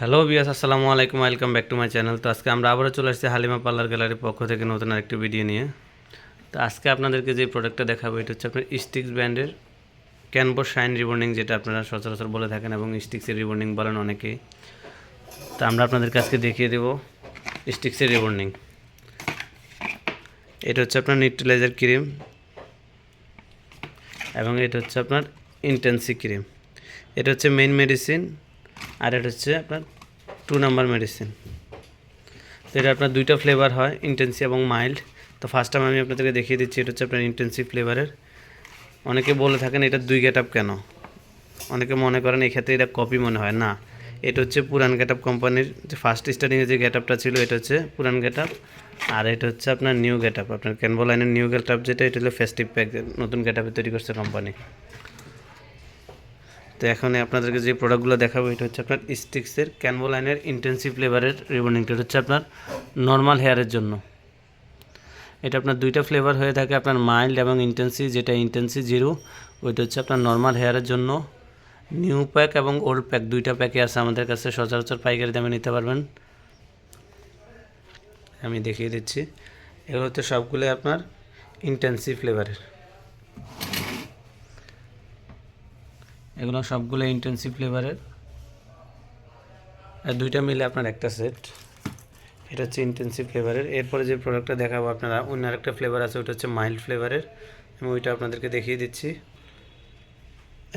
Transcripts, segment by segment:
Hello বিয়াস আসসালামু আলাইকুম, welcome back to my channel. তো আজকে আমরা আবারও চলে আসছি হালিমা পার্লার গ্যালারির পক্ষ থেকে নতুন আরেকটি ভিডিও নিয়ে। তো আজকে আপনাদেরকে যে প্রোডাক্টটা দেখাবো, এটা হচ্ছে আপনার স্টিক্স ব্র্যান্ডের ক্যানভো শাইন রিবর্নিং যেটা আপনারা সচরাচর বলে থাকেন এবং স্টিক্সের রিবন্ডিং বলেন অনেকেই। তো আমরা আপনাদেরকে আজকে দেখিয়ে দেবো স্টিক্সের রিবর্নিং এটা হচ্ছে আপনার নিউট্রিলাইজার ক্রিম এবং এটা হচ্ছে আপনার ইন্টেন্সি ক্রিম এটা হচ্ছে মেইন মেডিসিন আর এটা হচ্ছে আপনার টু নাম্বার মেডিসিন তো এটা আপনার দুইটা ফ্লেভার হয় ইন্টেন্সি এবং মাইল্ড তো ফার্স্ট টাইম আমি আপনাদেরকে দেখিয়ে দিচ্ছি, এটা হচ্ছে আপনার ইন্টেন্সিভ ফ্লেভারের অনেকে বলে থাকেন এটা দুই গেট আপ কেন? অনেকে মনে করেন এই ক্ষেত্রে এটা কপি মনে হয়। না, এটা হচ্ছে পুরান গেট আপ কোম্পানির যে ফার্স্ট স্টার্টিংয়ে যে গেট আপটা ছিল, এটা হচ্ছে পুরান গেট আপ আর এটা হচ্ছে আপনার নিউ গেট আপ আপনার ক্যানভো লাইনের নিউ গেট আপ যেটা, এটা হলো ফেস্টিভ প্যাক নতুন গেট আপে তৈরি করছে কোম্পানি তো এখন আপনাদেরকে যে প্রোডাক্টগুলো দেখাবো, এটা হচ্ছে আপনার স্টিক্সের ক্যানভো লাইনের ইন্টেন্সিভ ফ্লেভারের রিবনিং এটা হচ্ছে আপনার নর্মাল হেয়ারের জন্য। এটা আপনার দুইটা ফ্লেভার হয়ে থাকে, আপনার মাইল্ড এবং ইন্টেন্সি যেটা ইন্টেন্সি জিরো ওইটা হচ্ছে আপনার নর্মাল হেয়ারের জন্য। নিউ প্যাক এবং ওল্ড প্যাক দুইটা প্যাকে আছে আমাদের কাছে, সচরাচর পাইকারি দামে নিতে পারবেন। আমি দেখিয়ে দিচ্ছি। এগুলো হচ্ছে সবগুলোই আপনার ইন্টেন্সিভ ফ্লেভারের এগুলো সবগুলো ইন্টেন্সিভ ফ্লেভারের আর দুইটা মিলে আপনার একটা সেট এটা হচ্ছে ইন্টেন্সিভ ফ্লেভারের এরপরে যে প্রোডাক্টটা দেখাবো আপনারা, অন্য আরেকটা ফ্লেভার আছে, ওটা হচ্ছে মাইল্ড ফ্লেভারের আমি ওইটা আপনাদেরকে দেখিয়ে দিচ্ছি।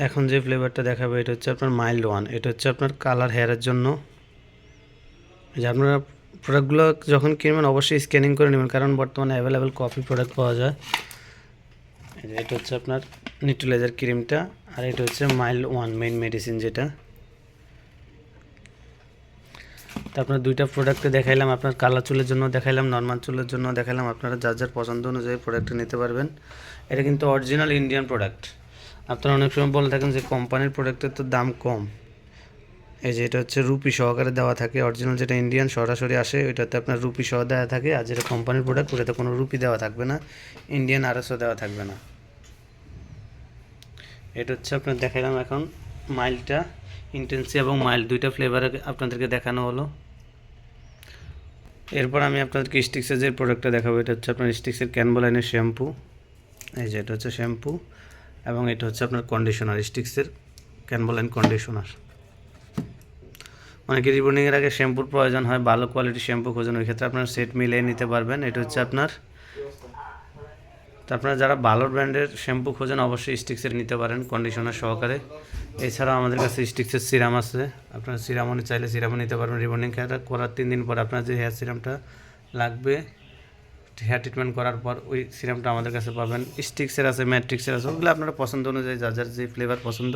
এখন যে ফ্লেভারটা দেখাবো, এটা হচ্ছে আপনার মাইল্ড ওয়ান এটা হচ্ছে আপনার কালার হেয়ারের জন্য। যে আপনারা প্রোডাক্টগুলো যখন কিনবেন, অবশ্যই স্ক্যানিং করে নেবেন, কারণ বর্তমানে অ্যাভেলেবেল কফি প্রোডাক্ট পাওয়া যায়। এটা হচ্ছে আপনার নিউট্রিলাইজার ক্রিমটা আর এটা হচ্ছে মাইল্ড ওয়ান, মেইন মেডিসিন যেটা। তো আপনার দুইটা প্রোডাক্টে দেখাইলাম, আপনার কালা চুলের জন্য দেখাইলাম নর্মাল চুলের জন্য দেখাইলাম, আপনারা যার যার পছন্দ অনুযায়ী প্রোডাক্টটা নিতে পারবেন। এটা কিন্তু অরিজিনাল ইন্ডিয়ান প্রোডাক্ট আপনারা অনেক সময় বলে থাকেন যে কোম্পানির প্রোডাক্টের তো দাম কম। এই যে এটা হচ্ছে রুপি সহকারে দেওয়া থাকে অরিজিনাল যেটা ইন্ডিয়ান সরাসরি আসে, ওইটাতে আপনার রুপি সহ দেওয়া থাকে, আর যেটা কোম্পানির প্রোডাক্ট ওটাতে কোনো রুপি দেওয়া থাকবে না ইন্ডিয়ান আরএসও দেওয়া থাকবে না। এটা হচ্ছে আপনার দেখালাম এখন মাইলটা ইন্টেন্সি এবং মাইল দুইটা ফ্লেভারে আপনাদেরকে দেখানো হলো। এরপর আমি আপনাদেরকে স্টিক্সের যে প্রোডাক্টটা দেখাবো, এটা হচ্ছে আপনার স্টিক্সের ক্যানবোলাইনের শ্যাম্পু এই যে এটা হচ্ছে শ্যাম্পু এবং এটা হচ্ছে আপনার কন্ডিশনার স্টিক্সের ক্যানবোলাইন কন্ডিশনার অনেকে রিবন্ডিংয়ের আগে শ্যাম্পুর প্রয়োজন হয়, ভালো কোয়ালিটির শ্যাম্পু খোঁজেন ওই ক্ষেত্রে আপনার সেট মিলিয়ে নিতে পারবেন। এটা হচ্ছে আপনার তো আপনারা যারা ভালো ব্র্যান্ডের শ্যাম্পু খোঁজেন, অবশ্যই স্টিক্সের নিতে পারেন কন্ডিশনার সহকারে। এছাড়াও আমাদের কাছে স্টিক্সের সিরাম আছে। আপনারা সিরামও চাইলে সিরামও নিতে পারবেন। খেয়াটা করার তিন দিন পর আপনার যে হেয়ার সিরামটা লাগবে হেয়ার ট্রিটমেন্ট করার পর ওই সিরামটা আমাদের কাছে পাবেন। স্টিক্সের আছে, ম্যাট্রিক্সের আছে, ওগুলো আপনারা পছন্দ অনুযায়ী, যার যার যে ফ্লেভার পছন্দ,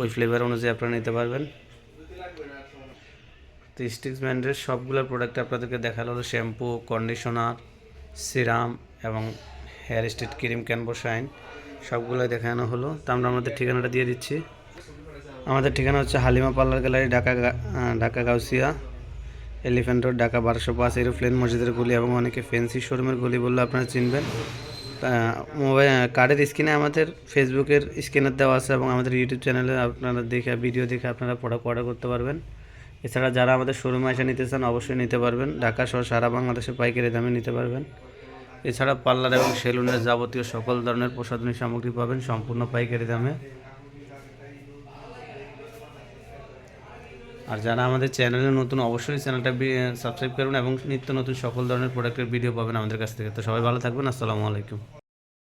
ওই ফ্লেভার অনুযায়ী আপনারা নিতে পারবেন। তো স্টিক্স ব্র্যান্ডের সবগুলো প্রোডাক্ট আপনাদেরকে দেখাল হলো শ্যাম্পু কন্ডিশনার সিরাম এবং হেয়ার স্টেট ক্রিম ক্যানভো শাইন সবগুলো দেখানো হলো। তো আমরা আমাদের ঠিকানাটা দিয়ে দিচ্ছি। আমাদের ঠিকানা হচ্ছে Halima parlour gallery, Dhaka Dhaka Gausia elephant road Dhaka বারোশো পাঁচ এরোপ্লেন মসজিদের গলি এবং অনেকে ফেন্সি শোরুমের গলি বললে আপনারা চিনবেন। মোবাইল কার্ডের স্ক্রিনে আমাদের ফেসবুকের স্ক্যানার দেওয়া আছে এবং আমাদের ইউটিউব চ্যানেলে আপনারা দেখে ভিডিও দেখে আপনারা প্রোডাক্ট অর্ডার করতে পারবেন। এছাড়া যারা আমাদের শোরুমে এসে নিতে চান, অবশ্যই নিতে পারবেন। ঢাকা সহ সারা বাংলাদেশে পাইকারি দামে নিতে পারবেন। এছাড়া পার্লার এবং সেলুনের যাবতীয় সকল ধরনের প্রসাধনী সামগ্রী পাবেন সম্পূর্ণ পাইকারি দামে। আর যারা আমাদের চ্যানেলে নতুন, অবশ্যই চ্যানেলটা সাবস্ক্রাইব করুন এবং নিত্য নতুন সকল ধরনের প্রোডাক্টের ভিডিও পাবেন আমাদের কাছ থেকে। তো সবাই ভালো থাকবেন, আসসালামু আলাইকুম।